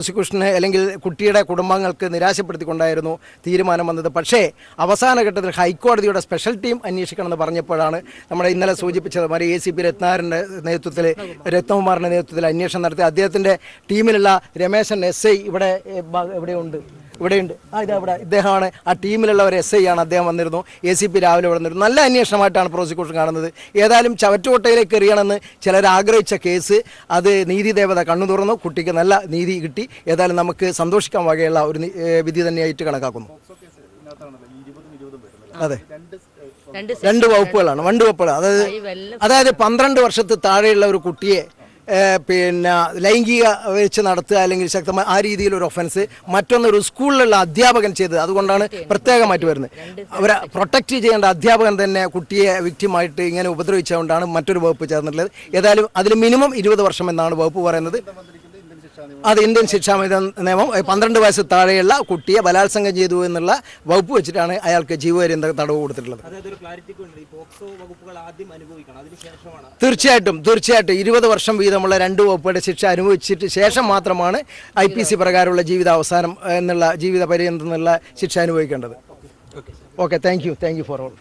പ്രോസിക്യൂഷന് അല്ലെങ്കിൽ കുട്ടിയുടെ കുടുംബങ്ങൾക്ക് നിരാശപ്പെടുത്തിക്കൊണ്ടായിരുന്നു തീരുമാനം വന്നത്. പക്ഷേ അവസാന ഘട്ടത്തിൽ ഹൈക്കോടതിയുടെ സ്പെഷ്യൽ ടീം അന്വേഷിക്കണമെന്ന് പറഞ്ഞപ്പോഴാണ് നമ്മുടെ ഇന്നലെ സൂചിപ്പിച്ചത്. മാറി എ സി പി രത്നാകരന്റെ നേതൃത്വത്തിൽ രത്നകുമാറിന്റെ നേതൃത്വത്തിൽ അന്വേഷണം നടത്തി. അദ്ദേഹത്തിന്റെ ടീമിലുള്ള രമേശൻ എസ് ഐ ഇവിടെ എവിടെയുണ്ട് ഇവിടെയുണ്ട്. ആ ഇതാ ഇവിടെ. ഇദ്ദേഹമാണ് ആ ടീമിലുള്ള ഒരു എസ് ഐ ആണ് അദ്ദേഹം വന്നിരുന്നു. എ സി പി രാവിലെ വന്നിരുന്നു. നല്ല അന്വേഷണമായിട്ടാണ് പ്രോസിക്യൂഷൻ കാണുന്നത്. ഏതായാലും ചവറ്റുകൊട്ടയിലേക്ക് എറിയണമെന്ന് ചിലർ ആഗ്രഹിച്ച കേസ് അത് നീതി ദേവത കണ്ണു തുറന്നു. കുട്ടിക്ക് നല്ല നീതി കിട്ടി. ഏതായാലും നമുക്ക് സന്തോഷിക്കാൻ വകയുള്ള ഒരു വിധി തന്നെയായിട്ട് കണക്കാക്കുന്നു. അതെ. രണ്ട് വകുപ്പുകളാണ്. രണ്ട് വകുപ്പുകൾ അതായത് അതായത് പന്ത്രണ്ട് വർഷത്ത് താഴെയുള്ള ഒരു കുട്ടിയെ പിന്നെ ലൈംഗിക വെച്ച് നടത്തുക അല്ലെങ്കിൽ ശക്തമായ ആ രീതിയിലൊരു ഒഫൻസ് മറ്റൊന്നൊരു സ്കൂളിലുള്ള അധ്യാപകൻ ചെയ്തത്. അതുകൊണ്ടാണ് പ്രത്യേകമായിട്ട് വരുന്നത്. അവരെ പ്രൊട്ടക്റ്റ് ചെയ്യേണ്ട അധ്യാപകൻ തന്നെ കുട്ടിയെ വിക്റ്റിമായിട്ട് ഇങ്ങനെ ഉപദ്രവിച്ചുകൊണ്ടാണ് മറ്റൊരു വകുപ്പ് ചേർന്നിട്ടുള്ളത്. ഏതായാലും അതിൽ മിനിമം ഇരുപത് വർഷം എന്നാണ് വകുപ്പ് പറയുന്നത്. അത് ഇന്ത്യൻ ശിക്ഷാ നിയമം പന്ത്രണ്ട് വയസ്സ് താഴെയുള്ള കുട്ടിയെ ബലാത്സംഗം ചെയ്തു എന്നുള്ള വകുപ്പ് വെച്ചിട്ടാണ് അയാൾക്ക് ജീവപര്യന്ത തടവ് കൊടുത്തിട്ടുള്ളത്. തീർച്ചയായിട്ടും തീർച്ചയായിട്ടും. ഇരുപത് വർഷം വീതമുള്ള രണ്ട് വകുപ്പുകളുടെ ശിക്ഷ അനുഭവിച്ചിട്ട് ശേഷം മാത്രമാണ് ഐ പി സി പ്രകാരമുള്ള ജീവിതാവസാനം എന്നുള്ള ജീവിത പര്യന്തം എന്നുള്ള ശിക്ഷ അനുഭവിക്കേണ്ടത്. Okay thank you. Thank you for all.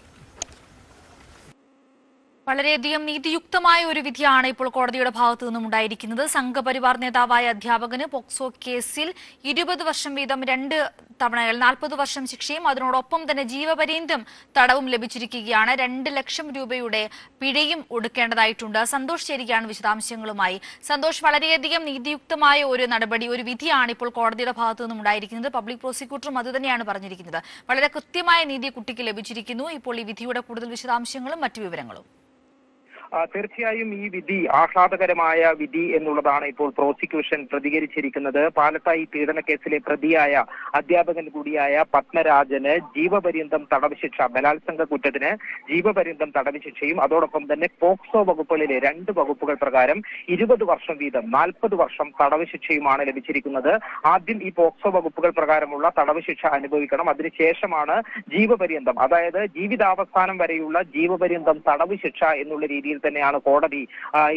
വളരെയധികം നീതിയുക്തമായ ഒരു വിധിയാണ് ഇപ്പോൾ കോടതിയുടെ ഭാഗത്തു നിന്നും ഉണ്ടായിരിക്കുന്നത്. സംഘപരിവാർ നേതാവായ അധ്യാപകന് പോക്സോ കേസിൽ ഇരുപത് വർഷം വീതം രണ്ട് തവണകൾ നാൽപ്പത് വർഷം ശിക്ഷയും അതിനോടൊപ്പം തന്നെ ജീവപര്യന്തം തടവും ലഭിച്ചിരിക്കുകയാണ്. രണ്ട് ലക്ഷം രൂപയുടെ പിഴയും ഒടുക്കേണ്ടതായിട്ടുണ്ട്. സന്തോഷ് ചേരികയാണ് വിശദാംശങ്ങളുമായി. സന്തോഷ് വളരെയധികം നീതിയുക്തമായ ഒരു നടപടി ഒരു വിധിയാണ് ഇപ്പോൾ കോടതിയുടെ ഭാഗത്തു നിന്നും ഉണ്ടായിരിക്കുന്നത്. പബ്ലിക് പ്രോസിക്യൂട്ടറും അതുതന്നെയാണ് പറഞ്ഞിരിക്കുന്നത്. വളരെ കൃത്യമായ നീതി കുട്ടിക്ക് ലഭിച്ചിരിക്കുന്നു. ഇപ്പോൾ ഈ വിധിയുടെ കൂടുതൽ വിശദാംശങ്ങളും മറ്റു വിവരങ്ങളും. തീർച്ചയായും ഈ വിധി ആഹ്ലാദകരമായ വിധി എന്നുള്ളതാണ് ഇപ്പോൾ പ്രോസിക്യൂഷൻ പ്രതികരിച്ചിരിക്കുന്നത്. പാലത്തായി പീഡന കേസിലെ പ്രതിയായ അധ്യാപകൻ കൂടിയായ പത്മരാജന് ജീവപര്യന്തം തടവ് ശിക്ഷ ബലാത്സംഗ കുറ്റത്തിന് ജീവപര്യന്തം തടവ് ശിക്ഷയും അതോടൊപ്പം തന്നെ പോക്സോ വകുപ്പുകളിലെ രണ്ട് വകുപ്പുകൾ പ്രകാരം ഇരുപത് വർഷം വീതം നാൽപ്പത് വർഷം തടവ് ശിക്ഷയുമാണ് ലഭിച്ചിരിക്കുന്നത്. ആദ്യം ഈ പോക്സോ വകുപ്പുകൾ പ്രകാരമുള്ള തടവ് ശിക്ഷ അനുഭവിക്കണം അതിനുശേഷമാണ് ജീവപര്യന്തം അതായത് ജീവിതാവസാനം വരെയുള്ള ജീവപര്യന്തം തടവ് ശിക്ഷ എന്നുള്ള രീതിയിൽ തന്നെയാണ് കോടതി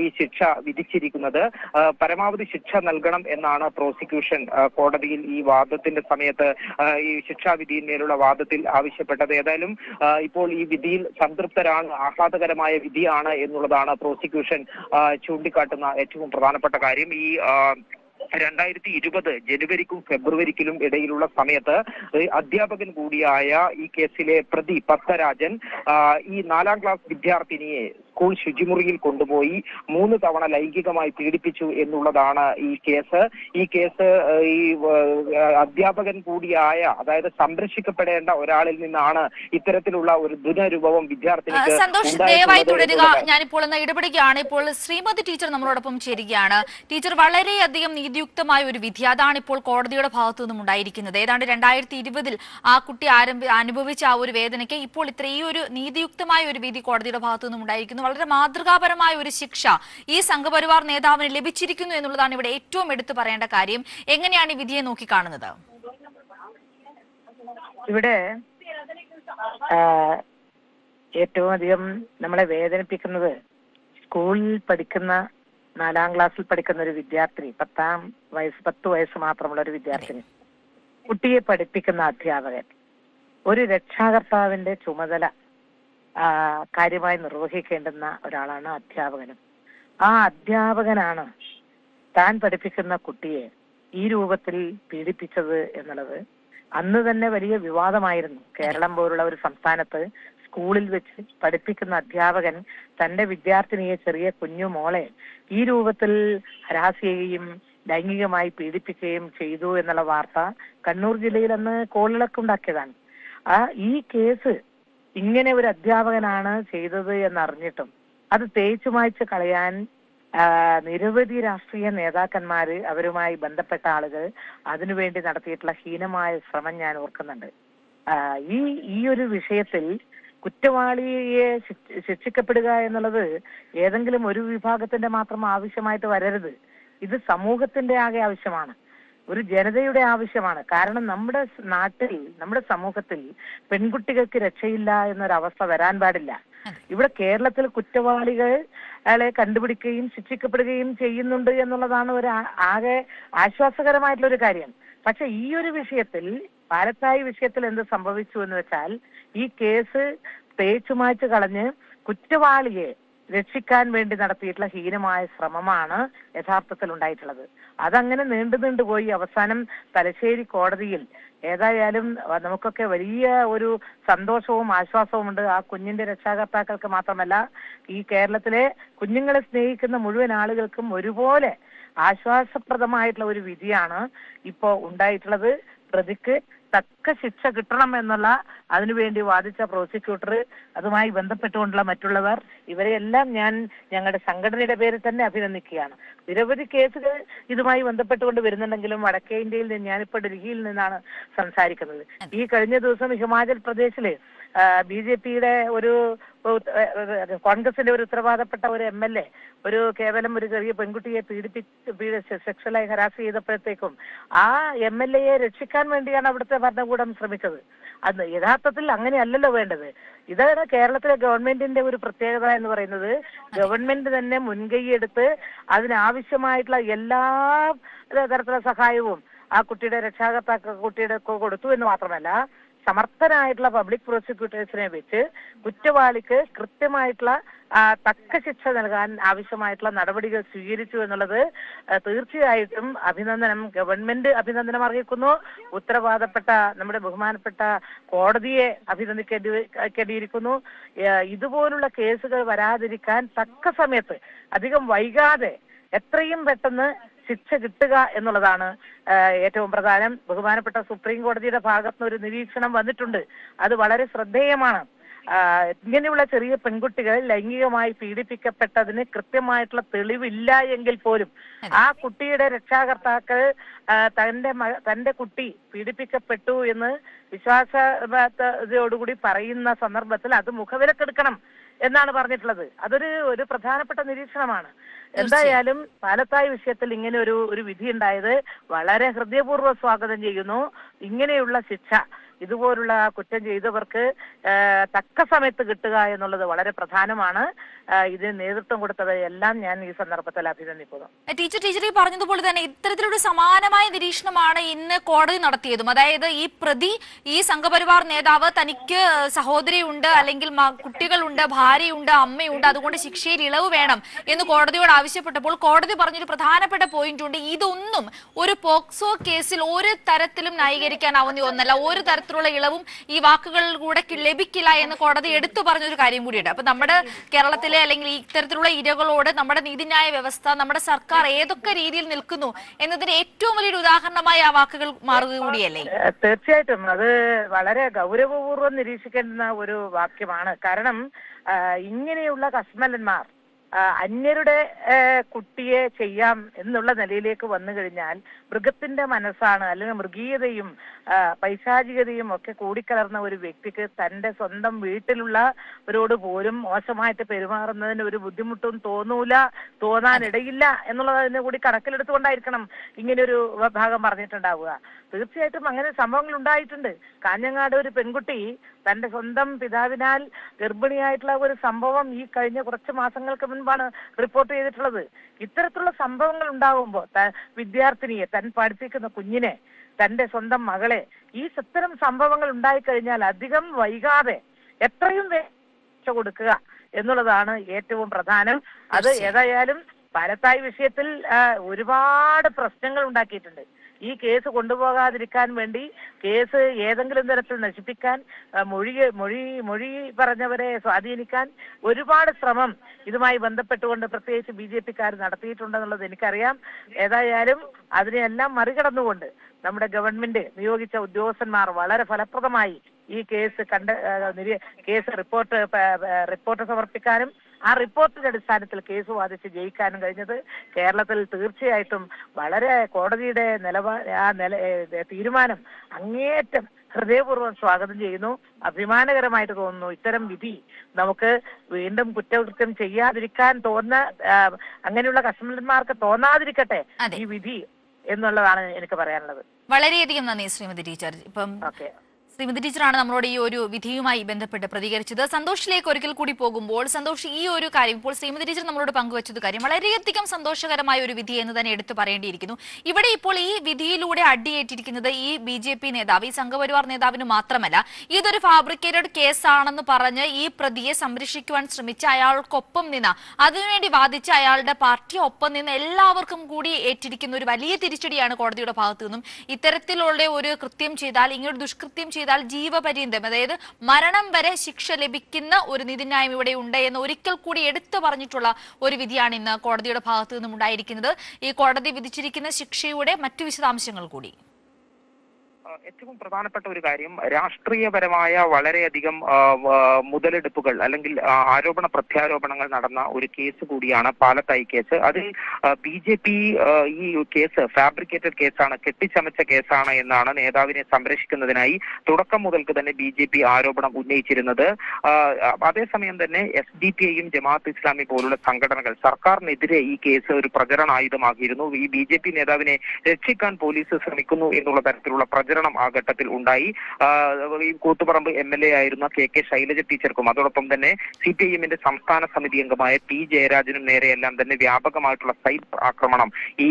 ഈ ശിക്ഷ വിധിച്ചിരിക്കുന്നത്. പരമാവധി ശിക്ഷ നൽകണം എന്നാണ് പ്രോസിക്യൂഷൻ കോടതിയിൽ ഈ വാദത്തിന്റെ സമയത്ത് ഈ ശിക്ഷാവിധിയിന്മേലുള്ള വാദത്തിൽ ആവശ്യപ്പെട്ടത്. ഏതായാലും ഇപ്പോൾ ഈ വിധിയിൽ സംതൃപ്തരാണ് ആഹ്ലാദകരമായ വിധിയാണ് എന്നുള്ളതാണ് പ്രോസിക്യൂഷൻ ചൂണ്ടിക്കാട്ടുന്ന ഏറ്റവും പ്രധാനപ്പെട്ട കാര്യം. ഈ രണ്ടായിരത്തി ഇരുപത് ജനുവരിക്കും ഫെബ്രുവരിക്കിലും ഇടയിലുള്ള സമയത്ത് അധ്യാപകൻ കൂടിയായ ഈ കേസിലെ പ്രതി പത്മരാജൻ ഈ നാലാം ക്ലാസ് വിദ്യാർത്ഥിനിയെ സ്കൂൾ ശുചിമുറിയിൽ കൊണ്ടുപോയി മൂന്ന് തവണ ലൈംഗികമായി പീഡിപ്പിച്ചു എന്നുള്ളതാണ് ഈ കേസ്. ഈ കേസ് ഈ അധ്യാപകൻ കൂടിയായ അതായത് സംരക്ഷിക്കപ്പെടേണ്ട ഒരാളിൽ നിന്നാണ് ഇത്തരത്തിലുള്ള ഒരു ദുരനുഭവം വിദ്യാർത്ഥിനിക്ക് സന്തോഷ് ദയവായി തുടരുക. ഞാനിപ്പോൾ എന്ന ഇടപെടുകയാണ്. ഇപ്പോൾ ശ്രീമതി ടീച്ചർ നമ്മളോടൊപ്പം ചേരുകയാണ്. ടീച്ചർ വളരെയധികം നീതിയുക്തമായ ഒരു വിധി. അതാണ് ഇപ്പോൾ കോടതിയുടെ ഭാഗത്തു നിന്നും ഉണ്ടായിരിക്കുന്നത്. ഏതാണ്ട് രണ്ടായിരത്തി ഇരുപതിൽ ആ കുട്ടി ആരംഭി അനുഭവിച്ച ആ ഒരു വേദനയ്ക്ക് ഇപ്പോൾ ഇത്ര ഈ ഒരു നീതിയുക്തമായ ഒരു വിധി കോടതിയുടെ ഭാഗത്തു നിന്നും ഉണ്ടായിരിക്കുന്നു. വളരെ മാതൃകാപരമായ ഒരു ശിക്ഷ ഈ സംഘപരിവാർ നേതാവിന് ലഭിച്ചിരിക്കുന്നു എന്നുള്ളതാണ് ഇവിടെ ഏറ്റവും എടുത്തു പറയേണ്ട കാര്യം. എങ്ങനെയാണ് ഈ വിധിയെ നോക്കിക്കാണുന്നത്? ഇവിടെ ഏറ്റവും അധികം നമ്മളെ വേദനിപ്പിക്കുന്നത് സ്കൂളിൽ പഠിക്കുന്ന നാലാം ക്ലാസ്സിൽ പഠിക്കുന്ന ഒരു വിദ്യാർത്ഥിനി പത്താം വയസ്സ് പത്ത് വയസ്സ് മാത്രമുള്ള ഒരു വിദ്യാർത്ഥിനി. കുട്ടിയെ പഠിപ്പിക്കുന്ന അധ്യാപകൻ. ഒരു രക്ഷാകർത്താവിന്റെ ചുമതല കാര്യമായി നിർവഹിക്കേണ്ടുന്ന ഒരാളാണ് അധ്യാപകനും. ആ അധ്യാപകനാണ് താൻ പഠിപ്പിക്കുന്ന കുട്ടിയെ ഈ രൂപത്തിൽ പീഡിപ്പിച്ചത് എന്നുള്ളത് അന്ന് തന്നെ വലിയ വിവാദമായിരുന്നു. കേരളം പോലുള്ള ഒരു സംസ്ഥാനത്ത് സ്കൂളിൽ വെച്ച് പഠിപ്പിക്കുന്ന അധ്യാപകൻ തന്റെ വിദ്യാർത്ഥിനിയെ ചെറിയ കുഞ്ഞു മോളെ ഈ രൂപത്തിൽ ഹരാസ് ചെയ്യുകയും ലൈംഗികമായി പീഡിപ്പിക്കുകയും ചെയ്തു എന്നുള്ള വാർത്ത കണ്ണൂർ ജില്ലയിൽ അന്ന് കോളിളക്കുണ്ടാക്കിയതാണ്. ആ ഈ കേസ് ഇങ്ങനെ ഒരു അധ്യാപകനാണ് ചെയ്തത് എന്നറിഞ്ഞിട്ടും അത് തേച്ചു മായ്ച്ച് കളയാൻ നിരവധി രാഷ്ട്രീയ നേതാക്കന്മാര് അവരുമായി ബന്ധപ്പെട്ട ആളുകൾ അതിനുവേണ്ടി നടത്തിയിട്ടുള്ള ഹീനമായ ശ്രമം ഞാൻ ഓർക്കുന്നുണ്ട്. ഈ ഈ ഒരു വിഷയത്തിൽ കുറ്റവാളിയെ ശിക്ഷിക്കപ്പെടുക എന്നുള്ളത് ഏതെങ്കിലും ഒരു വിഭാഗത്തിന്റെ മാത്രം ആവശ്യമായിട്ട് വരരുത്. ഇത് സമൂഹത്തിന്റെ ആകെ ആവശ്യമാണ്. ഒരു ജനതയുടെ ആവശ്യമാണ്. കാരണം നമ്മുടെ നാട്ടിൽ നമ്മുടെ സമൂഹത്തിൽ പെൺകുട്ടികൾക്ക് രക്ഷയില്ല എന്നൊരവസ്ഥ വരാൻ പാടില്ല. ഇവിടെ കേരളത്തിൽ കുറ്റവാളികൾ കുറ്റവാളികളെ കണ്ടുപിടിക്കുകയും ശിക്ഷിക്കപ്പെടുകയും ചെയ്യുന്നുണ്ട് എന്നുള്ളതാണ് ഒരു ആകെ ആശ്വാസകരമായിട്ടുള്ള ഒരു കാര്യം. പക്ഷെ ഈ ഒരു വിഷയത്തിൽ പാലത്തായി വിഷയത്തിൽ എന്ത് സംഭവിച്ചു എന്ന് വെച്ചാൽ ഈ കേസ് തേച്ചു മായ്ച്ചു കളഞ്ഞ് കുറ്റവാളിയെ രക്ഷിക്കാൻ വേണ്ടി നടത്തിയിട്ടുള്ള ഹീനമായ ശ്രമമാണ് യഥാർത്ഥത്തിൽ ഉണ്ടായിട്ടുള്ളത്. അതങ്ങനെ നീണ്ടു നീണ്ടു പോയി അവസാനം തലശ്ശേരി കോടതിയിൽ ഏതായാലും നമുക്കൊക്കെ വലിയ ഒരു സന്തോഷവും ആശ്വാസവും ഉണ്ട്. ആ കുഞ്ഞിന്റെ രക്ഷാകർത്താക്കൾക്ക് മാത്രമല്ല ഈ കേരളത്തിലെ കുഞ്ഞുങ്ങളെ സ്നേഹിക്കുന്ന മുഴുവൻ ആളുകൾക്കും ഒരുപോലെ ആശ്വാസപ്രദമായിട്ടുള്ള ഒരു വിധിയാണ് ഇപ്പോ ഉണ്ടായിട്ടുള്ളത്. പ്രതിക്ക് തക്ക ശിക്ഷ കിട്ടണം എന്നുള്ള അതിനുവേണ്ടി വാദിച്ച പ്രോസിക്യൂട്ടർ അതുമായി ബന്ധപ്പെട്ടുകൊണ്ടുള്ള മറ്റുള്ളവർ ഇവരെയെല്ലാം ഞാൻ ഞങ്ങളുടെ സംഘടനയുടെ പേരിൽ തന്നെ അഭിനന്ദിക്കുകയാണ്. നിരവധി കേസുകൾ ഇതുമായി ബന്ധപ്പെട്ടുകൊണ്ട് വരുന്നുണ്ടെങ്കിലും വടക്കേ ഇന്ത്യയിൽ നിന്ന് ഡൽഹിയിൽ നിന്നാണ് സംസാരിക്കുന്നത്. ഈ കഴിഞ്ഞ ദിവസം ഹിമാചൽ പ്രദേശിൽ ബി ജെ പിയുടെ ഒരു കോൺഗ്രസിന്റെ ഒരു ഉത്തരവാദപ്പെട്ട ഒരു എം എൽ എ ഒരു കേവലം ഒരു ചെറിയ പെൺകുട്ടിയെ പീഡിപ്പിച്ച് സെക്ഷലായി ഹരാസ് ചെയ്തപ്പോഴത്തേക്കും ആ എം എൽ എയെ രക്ഷിക്കാൻ വേണ്ടിയാണ് അവിടുത്തെ ഭരണകൂടം ശ്രമിച്ചത്. അത് യഥാർത്ഥത്തിൽ അങ്ങനെയല്ലല്ലോ വേണ്ടത്. ഇതാണ് കേരളത്തിലെ ഗവൺമെന്റിന്റെ ഒരു പ്രത്യേകത എന്ന് പറയുന്നത്. ഗവൺമെന്റ് തന്നെ മുൻകൈയെടുത്ത് അതിനാവശ്യമായിട്ടുള്ള എല്ലാ തരത്തിലുള്ള സഹായവും ആ കുട്ടിയുടെ രക്ഷാകർത്താക്ക കുട്ടിയുടെ കൊടുത്തു എന്ന് മാത്രമല്ല സമർത്ഥനായിട്ടുള്ള പബ്ലിക് പ്രോസിക്യൂട്ടേഴ്സിനെ വെച്ച് കുറ്റവാളിക്ക് കൃത്യമായിട്ടുള്ള തക്ക ശിക്ഷ നൽകാൻ ആവശ്യമായിട്ടുള്ള നടപടികൾ സ്വീകരിച്ചു എന്നുള്ളത് തീർച്ചയായിട്ടും അഭിനന്ദനം. ഗവൺമെന്റ് അഭിനന്ദനം അർഹിക്കുന്നു. ഉത്തരവാദപ്പെട്ട നമ്മുടെ ബഹുമാനപ്പെട്ട കോടതിയെ അഭിനന്ദിക്കേണ്ടിയിരിക്കുന്നു ഇതുപോലുള്ള കേസുകൾ വരാതിരിക്കാൻ തക്ക സമയത്ത് അധികം വൈകാതെ എത്രയും പെട്ടെന്ന് ശിക്ഷ കിട്ടുക എന്നുള്ളതാണ് ഏറ്റവും പ്രധാനം. ബഹുമാനപ്പെട്ട സുപ്രീം കോടതിയുടെ ഭാഗത്ത് നിന്ന് ഒരു നിരീക്ഷണം വന്നിട്ടുണ്ട്. അത് വളരെ ശ്രദ്ധേയമാണ്. ഇങ്ങനെയുള്ള ചെറിയ പെൺകുട്ടികൾ ലൈംഗികമായി പീഡിപ്പിക്കപ്പെട്ടതിന് കൃത്യമായിട്ടുള്ള തെളിവില്ല എങ്കിൽ പോലും ആ കുട്ടിയുടെ രക്ഷാകർത്താക്കൾ തന്റെ തന്റെ കുട്ടി പീഡിപ്പിക്കപ്പെട്ടു എന്ന് വിശ്വാസത്തോടുകൂടി പറയുന്ന സന്ദർഭത്തിൽ അത് മുഖവിലക്കെടുക്കണം. എന്നാണ് പറഞ്ഞിട്ടുള്ളത്. അതൊരു ഒരു പ്രധാനപ്പെട്ട നിരീക്ഷണമാണ്. എന്തായാലും പാലത്തായ വിഷയത്തിൽ ഇങ്ങനെ ഒരു ഒരു വിധി ഉണ്ടായത് വളരെ ഹൃദയപൂർവം സ്വാഗതം ചെയ്യുന്നു. ഇങ്ങനെയുള്ള ശിക്ഷ ഇതുപോലുള്ള കുറ്റം ചെയ്തവർക്ക് തക്ക സമയത്ത് കിട്ടുക എന്നുള്ളത് വളരെ പ്രധാനമാണ്. ഇതിന് നേതൃത്വം കൊടുത്തത് എല്ലാം ഞാൻ ഈ സന്ദർഭത്തിൽ അഭിനന്ദിക്കുന്നു. ടീച്ചർ ടീച്ചർ ഈ പറഞ്ഞതുപോലെ തന്നെ ഇത്തരത്തിലൊരു സമാനമായ നിരീക്ഷണമാണ് ഇന്ന് കോടതി നടത്തിയതും. അതായത് ഈ പ്രതി ഈ സംഘപരിവാർ നേതാവ് തനിക്ക് സഹോദരിയുണ്ട് അല്ലെങ്കിൽ കുട്ടികളുണ്ട് ഭാര്യയുണ്ട് അമ്മയുണ്ട് അതുകൊണ്ട് ശിക്ഷയിൽ ഇളവ് വേണം എന്ന് കോടതിയോട് ആവശ്യപ്പെട്ടപ്പോൾ കോടതി പറഞ്ഞൊരു പ്രധാനപ്പെട്ട പോയിന്റ് ഉണ്ട് ഇതൊന്നും ഒരു പോക്സോ കേസിൽ ഒരു തരത്തിലും ന്യായീകരിക്കാനാവുന്ന ഒന്നല്ല. ഒരു തരത്തിലുള്ള ഇളവും ഈ വാക്കുകളിലൂടെ ലഭിക്കില്ല എന്ന് കോടതി എടുത്തു പറഞ്ഞൊരു കാര്യം കൂടിയുണ്ട്. അപ്പൊ നമ്മുടെ കേരളത്തിലെ അല്ലെങ്കിൽ ഇത്തരത്തിലുള്ള ഇരകളോട് നമ്മുടെ നീതിന്യായ വ്യവസ്ഥ നമ്മുടെ സർക്കാർ ഏതൊക്കെ രീതിയിൽ നിൽക്കുന്നു എന്നതിന് ഏറ്റവും വലിയൊരു ഉദാഹരണമായി ആ വാക്കുകൾ മാറുക കൂടിയല്ലേ? തീർച്ചയായിട്ടും. അത് വളരെ ഗൗരവപൂർവം നിരീക്ഷിക്കേണ്ടുന്ന ഒരു വാക്യമാണ്. കാരണം ഇങ്ങനെയുള്ള കശ്മലന്മാർ ആ, അന്യരുടെ കുട്ടിയെ ചെയ്യാം എന്നുള്ള നിലയിലേക്ക് വന്നു കഴിഞ്ഞാൽ മൃഗത്തിന്റെ മനസ്സാണ് അല്ലെങ്കിൽ മൃഗീയതയും പൈശാചികതയും ഒക്കെ കൂടിക്കലർന്ന ഒരു വ്യക്തിക്ക് തന്റെ സ്വന്തം വീട്ടിലുള്ളവരോട് പോലും മോശമായിട്ട് പെരുമാറുന്നതിന് ഒരു ബുദ്ധിമുട്ടും തോന്നൂല തോന്നാനിടയില്ല എന്നുള്ളതിനെ കൂടി കണക്കിലെടുത്തുകൊണ്ടായിരിക്കണം ഇങ്ങനെയൊരു ഭാഗം പറഞ്ഞിട്ടുണ്ടാവുക. തീർച്ചയായിട്ടും അങ്ങനെ സംഭവങ്ങൾ ഉണ്ടായിട്ടുണ്ട്. കാഞ്ഞങ്ങാട് ഒരു പെൺകുട്ടി തന്റെ സ്വന്തം പിതാവിനാൽ ഗർഭിണിയായിട്ടുള്ള ഒരു സംഭവം ഈ കഴിഞ്ഞ കുറച്ച് മാസങ്ങൾക്ക് മുൻപാണ് റിപ്പോർട്ട് ചെയ്തിട്ടുള്ളത്. ഇത്തരത്തിലുള്ള സംഭവങ്ങൾ ഉണ്ടാകുമ്പോൾ വിദ്യാർത്ഥിനിയെ താൻ പഠിപ്പിക്കുന്ന കുഞ്ഞിനെ തന്റെ സ്വന്തം മകളെ ഈ ഇത്തരം സംഭവങ്ങൾ ഉണ്ടായിക്കഴിഞ്ഞാൽ അധികം വൈകാതെ എത്രയും വേഗം കൊടുക്കുക എന്നുള്ളതാണ് ഏറ്റവും പ്രധാനം. അത് ഏതായാലും പാലത്തായി വിഷയത്തിൽ ഒരുപാട് പ്രശ്നങ്ങൾ ഉണ്ടാക്കിയിട്ടുണ്ട്. ഈ കേസ് കൊണ്ടുപോകാതിരിക്കാൻ വേണ്ടി കേസ് ഏതെങ്കിലും തരത്തിൽ നശിപ്പിക്കാൻ മൊഴി മൊഴി മൊഴി പറഞ്ഞവരെ സ്വാധീനിക്കാൻ ഒരുപാട് ശ്രമം ഇതുമായി ബന്ധപ്പെട്ടുകൊണ്ട് പ്രത്യേകിച്ച് ബി ജെ പിക്കാർ നടത്തിയിട്ടുണ്ടെന്നുള്ളത് എനിക്കറിയാം. ഏതായാലും അതിനെയെല്ലാം മറികടന്നുകൊണ്ട് നമ്മുടെ ഗവൺമെന്റ് നിയോഗിച്ച ഉദ്യോഗസ്ഥന്മാർ വളരെ ഫലപ്രദമായി ഈ കേസ് കണ്ട് കേസ് റിപ്പോർട്ട് റിപ്പോർട്ട് സമർപ്പിക്കാനും ആ റിപ്പോർട്ടിന്റെ അടിസ്ഥാനത്തിൽ കേസ് വാദിച്ച് ജയിക്കാനും കഴിഞ്ഞത് കേരളത്തിൽ തീർച്ചയായിട്ടും വളരെ കോടതിയുടെ നിലപാ ആ നില തീരുമാനം അങ്ങേയറ്റം ഹൃദയപൂർവം സ്വാഗതം ചെയ്യുന്നു. അഭിമാനകരമായിട്ട് തോന്നുന്നു. ഇത്തരം വിധി നമുക്ക് വീണ്ടും കുറ്റകൃത്യം ചെയ്യാതിരിക്കാൻ തോന്ന അങ്ങനെയുള്ള കസ്റ്റമർമാർക്ക് തോന്നാതിരിക്കട്ടെ ഈ വിധി എന്നുള്ളതാണ് എനിക്ക് പറയാനുള്ളത്. വളരെയധികം നന്ദി ശ്രീമതി ടീച്ചർ. ഇപ്പം ഓക്കെ. ശ്രീമതി ടീച്ചറാണ് നമ്മളോട് ഈ ഒരു വിധിയുമായി ബന്ധപ്പെട്ട് പ്രതികരിച്ചത്. സന്തോഷിലേക്ക് ഒരിക്കൽ കൂടി പോകുമ്പോൾ സന്തോഷ് ഈ ഒരു കാര്യം ഇപ്പോൾ ശ്രീമതി ടീച്ചർ നമ്മളോട് പങ്കുവച്ചത് കാര്യം വളരെയധികം സന്തോഷകരമായ ഒരു വിധി എന്ന് തന്നെ എടുത്തു പറയേണ്ടിയിരിക്കുന്നു. ഇവിടെ ഇപ്പോൾ ഈ വിധിയിലൂടെ അടിയേറ്റിരിക്കുന്നത് ഈ ബി ജെ പി നേതാവ് ഈ സംഘപരിവാർ നേതാവിന് മാത്രമല്ല ഇതൊരു ഫാബ്രിക്കേറ്റഡ് കേസാണെന്ന് പറഞ്ഞ് ഈ പ്രതിയെ സംരക്ഷിക്കുവാൻ ശ്രമിച്ച അയാൾക്കൊപ്പം നിന്ന് അതിനുവേണ്ടി വാദിച്ച അയാളുടെ പാർട്ടി ഒപ്പം നിന്ന് എല്ലാവർക്കും കൂടി ഏറ്റിരിക്കുന്ന ഒരു വലിയ തിരിച്ചടിയാണ് കോടതിയുടെ ഭാഗത്തു നിന്നും. ഇത്തരത്തിലുള്ള ഒരു കൃത്യം ചെയ്താൽ ഇങ്ങനെ ദുഷ്കൃത്യം ജീവപര്യന്തം അതായത് മരണം വരെ ശിക്ഷ ലഭിക്കുന്ന ഒരു നീതിന്യായം ഇവിടെ ഉണ്ട് എന്ന് ഒരിക്കൽ കൂടി എടുത്തു പറഞ്ഞിട്ടുള്ള ഒരു വിധിയാണ് ഇന്ന് കോടതിയുടെ ഭാഗത്തു നിന്നും ഉണ്ടായിരിക്കുന്നത് ഈ കോടതി വിധിച്ചിരിക്കുന്ന ശിക്ഷയുടെ മറ്റു വിശദാംശങ്ങൾ കൂടി. ഏറ്റവും പ്രധാനപ്പെട്ട ഒരു കാര്യം രാഷ്ട്രീയപരമായ വളരെയധികം മുതലെടുപ്പുകൾ അല്ലെങ്കിൽ ആരോപണ പ്രത്യാരോപണങ്ങൾ നടന്ന ഒരു കേസ് കൂടിയാണ് പാലത്തായി കേസ്. അതിൽ ബി ജെ പി ഈ കേസ് ഫാബ്രിക്കേറ്റഡ് കേസാണ് കെട്ടിച്ചമച്ച കേസാണ് എന്നാണ് നേതാവിനെ സംരക്ഷിക്കുന്നതിനായി തുടക്കം മുതൽക്ക് തന്നെ ബി ജെ പി ആരോപണം ഉന്നയിച്ചിരുന്നത്. അതേസമയം തന്നെ എസ് ഡി പി ഐയും ജമാഅത്ത് ഇസ്ലാമി പോലുള്ള സംഘടനകൾ സർക്കാരിനെതിരെ ഈ കേസ് ഒരു പ്രചരണായുധമാക്കിയിരുന്നു ഈ ബി ജെ പി നേതാവിനെ രക്ഷിക്കാൻ പോലീസ് ശ്രമിക്കുന്നു എന്നുള്ള തരത്തിലുള്ള പ്രചരണം ആ ഘട്ടത്തിൽ ഉണ്ടായി. ഈ കൂത്തുപറമ്പ് എം എൽ എ ആയിരുന്ന കെ കെ ശൈലജ ടീച്ചർക്കും അതോടൊപ്പം തന്നെ സി പി ഐ എമ്മിന്റെ സംസ്ഥാന സമിതി അംഗമായ പി ജയരാജനും നേരെയെല്ലാം തന്നെ വ്യാപകമായിട്ടുള്ള സൈബർ ആക്രമണം ഈ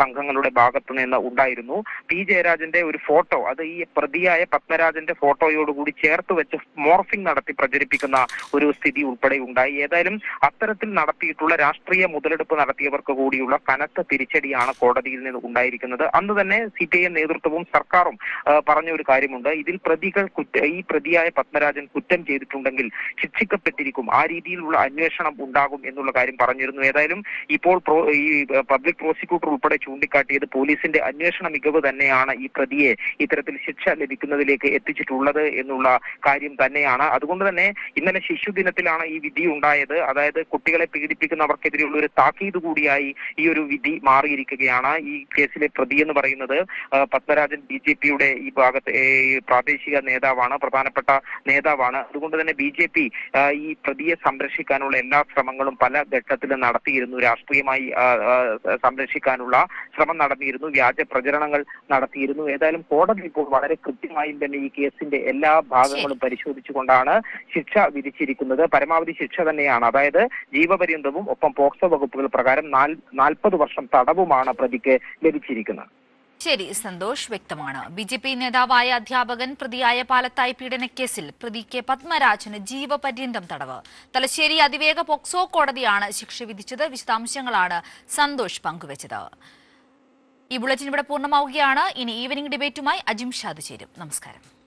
സംഘങ്ങളുടെ ഭാഗത്തു നിന്ന് ഉണ്ടായിരുന്നു. പി ജയരാജന്റെ ഒരു ഫോട്ടോ അത് ഈ പ്രതിയായ പത്മരാജന്റെ ഫോട്ടോയോടുകൂടി ചേർത്ത് വെച്ച് മോർഫിംഗ് നടത്തി പ്രചരിപ്പിക്കുന്ന ഒരു സ്ഥിതി ഉൾപ്പെടെ ഉണ്ടായി. ഏതായാലും അത്തരത്തിൽ നടത്തിയിട്ടുള്ള രാഷ്ട്രീയ മുതലെടുപ്പ് നടത്തിയവർക്ക് കൂടിയുള്ള കനത്ത തിരിച്ചടിയാണ് കോടതിയിൽ നിന്ന് ഉണ്ടായിരിക്കുന്നത്. അന്ന് തന്നെ സി പി ഐ നേതൃത്വവും സർക്കാരും പറഞ്ഞ ഒരു കാര്യമുണ്ട്. ഇതിൽ പ്രതികൾ ഈ പ്രതിയായ പത്മരാജൻ കുറ്റം ചെയ്തിട്ടുണ്ടെങ്കിൽ ശിക്ഷിക്കപ്പെട്ടിരിക്കും. ആ രീതിയിലുള്ള അന്വേഷണം ഉണ്ടാകും എന്നുള്ള കാര്യം പറഞ്ഞിരുന്നു. ഏതായാലും ഇപ്പോൾ ഈ പബ്ലിക് പ്രോസിക്യൂട്ടർ ഉൾപ്പെടെ ചൂണ്ടിക്കാട്ടിയത് പോലീസിന്റെ അന്വേഷണ മികവ് തന്നെയാണ് ഈ പ്രതിയെ ഇത്തരത്തിൽ ശിക്ഷ ലഭിക്കുന്നതിലേക്ക് എത്തിച്ചിട്ടുള്ളത് എന്നുള്ള കാര്യം തന്നെയാണ്. അതുകൊണ്ട് തന്നെ ഇന്നലെ ശിശുദിനത്തിലാണ് ഈ വിധി ഉണ്ടായത്. അതായത് കുട്ടികളെ പീഡിപ്പിക്കുന്നവർക്കെതിരെയുള്ള ഒരു താക്കീത് കൂടിയായി ഈ ഒരു വിധി മാറിയിരിക്കുകയാണ്. ഈ കേസിലെ പ്രതി എന്ന് പറയുന്നത് പത്മരാജൻ ബി ജെ പിയുടെ ഈ ഭാഗത്ത് പ്രാദേശിക നേതാവാണ് പ്രധാനപ്പെട്ട നേതാവാണ്. അതുകൊണ്ട് തന്നെ ബി ജെ പി ഈ പ്രതിയെ സംരക്ഷിക്കാനുള്ള എല്ലാ ശ്രമങ്ങളും പല ഘട്ടത്തിലും നടത്തിയിരുന്നു. രാഷ്ട്രീയമായി സംരക്ഷിക്കാനുള്ള ശ്രമം നടത്തിയിരുന്നു. വ്യാജ പ്രചരണങ്ങൾ നടത്തിയിരുന്നു. ഏതായാലും കോടതി ഇപ്പോൾ വളരെ കൃത്യമായും തന്നെ ഈ കേസിന്റെ എല്ലാ ഭാഗങ്ങളും പരിശോധിച്ചുകൊണ്ടാണ് ശിക്ഷ വിധിച്ചിരിക്കുന്നത്. പരമാവധി ശിക്ഷ തന്നെയാണ്. അതായത് ജീവപര്യന്തവും ഒപ്പം പോക്സോ വകുപ്പുകൾ പ്രകാരം നാൽ- നാൽപ്പത് വർഷം തടവുമാണ് പ്രതിക്ക് ലഭിച്ചിരിക്കുന്നത്. ശരി സന്തോഷ് വ്യക്തമാണ്. ബി ജെ പി നേതാവായ അധ്യാപകൻ പ്രതിയായ പാലത്തായി പീഡനക്കേസിൽ പ്രതി കെ പത്മരാജന് ജീവപര്യന്തം തടവ്. തലശ്ശേരി അതിവേഗ പോക്സോ കോടതിയാണ് ശിക്ഷ വിധിച്ചത്. വിശദാംശങ്ങളാണ് സന്തോഷ് പങ്കുവച്ചത്. ഈ ബുള്ളറ്റിൻ ഇവിടെ പൂർണമാവുകയാണ്. ഇനി ഈവനിംഗ് ഡിബേറ്റുമായി അജിം ഷാദ് ചേരും. നമസ്കാരം.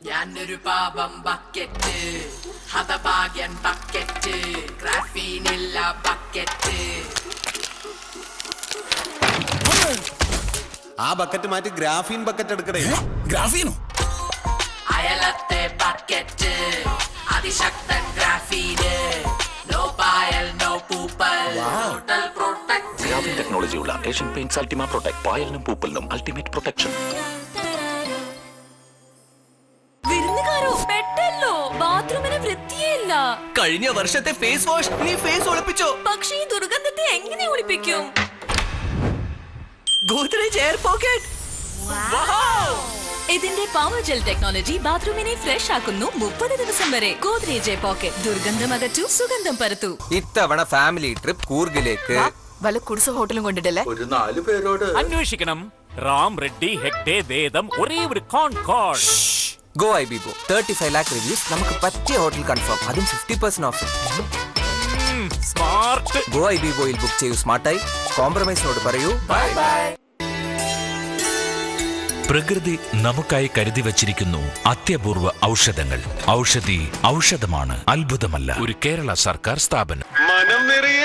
ഞാനൊരു പാപം ബക്കറ്റ് ഹതഭാഗ്യൻ ബക്കറ്റ് ഗ്രാഫീനില്ല ബക്കറ്റ് ആ ബക്കറ്റ് മാറ്റി ഗ്രാഫീൻ ബക്കറ്റ് എടുക്കണേ ഗ്രാഫീനോ അയലത്തെ ബക്കറ്റ് അതിശക്തൻ ഗ്രാഫീന് നോ പായൽ നോ പൂപ്പൽ. ടോട്ടൽ പ്രൊട്ടക്ട് ഗ്രാഫീൻ ടെക്നോളജിയുള്ള ഏഷ്യൻ പെയിന്റ്സ് അൾട്ടിമ പ്രൊട്ടക്ട് പായലിനും പൂപ്പലിനും അൾട്ടിമേറ്റ് പ്രൊട്ടക്ഷൻ കഴിഞ്ഞ വർഷത്തെ ഫേസ് വാഷ് നീ ഫേസ് ഒളിപ്പിച്ചോ? പക്ഷെ ഈ ദുർഗന്ധത്തെ എങ്ങനെ ഒളിപ്പിക്കും? ഗോദ്രേജ് എയർ പോക്കറ്റ് ഇതിന്റെ പവർ ജെൽ ടെക്നോളജി ബാത്റൂമിനെ ഫ്രഷ് ആക്കുന്നു മുപ്പത് ദിവസം വരെ. ഗോദ്രേജ് പോക്കറ്റ് ദുർഗന്ധം അകറ്റു സുഗന്ധം പരത്തു. ഇത്തവണ ഫാമിലി ട്രിപ്പ് കൂർഗിലേക്ക്. വല്ല കുടിസ ഹോട്ടലും കൊണ്ടിട്ടല്ലേ? ഒരു നാല് പേരോട്. അന്വേഷിക്കണം. റാം റെഡ്ഡി ഹെക്ടേ വേദം ഒരേ ഒരു concord go I B go thirty five lakh reviews നമുക്ക് പറ്റിയ ഹോട്ടൽ കൺഫേം അതും fifty percent off smart go I B ഗോയിൽ book ചെയ്യൂ. സ്മാർട്ടായി കോംപ്രമൈസിനോട് പറയൂ. പ്രകൃതി നമുക്കായി കരുതി വച്ചിരിക്കുന്നു അത്യപൂർവ ഔഷധങ്ങൾ. ഔഷധി ഔഷധമാണ്. അത്ഭുതമല്ല. ഒരു കേരള സർക്കാർ സ്ഥാപനം. മനം നിറയെ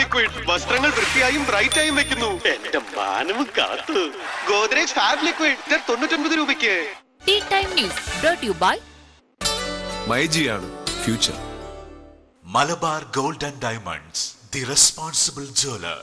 ലിക്വിഡ് വസ്ത്രങ്ങൾ വൃത്തിയായും ബ്രൈറ്റായും വെക്കുന്നു. എന്റെ മാനവും കാത്തു. ഗോദ്രേജ് ഫാബ് ലിക്വിഡ് തൊണ്ണൂറ്റൊൻപത് രൂപയ്ക്ക്. Tea time news brought you by മൈജിയാണ് future Malabar Gold and Diamonds the responsible jeweller.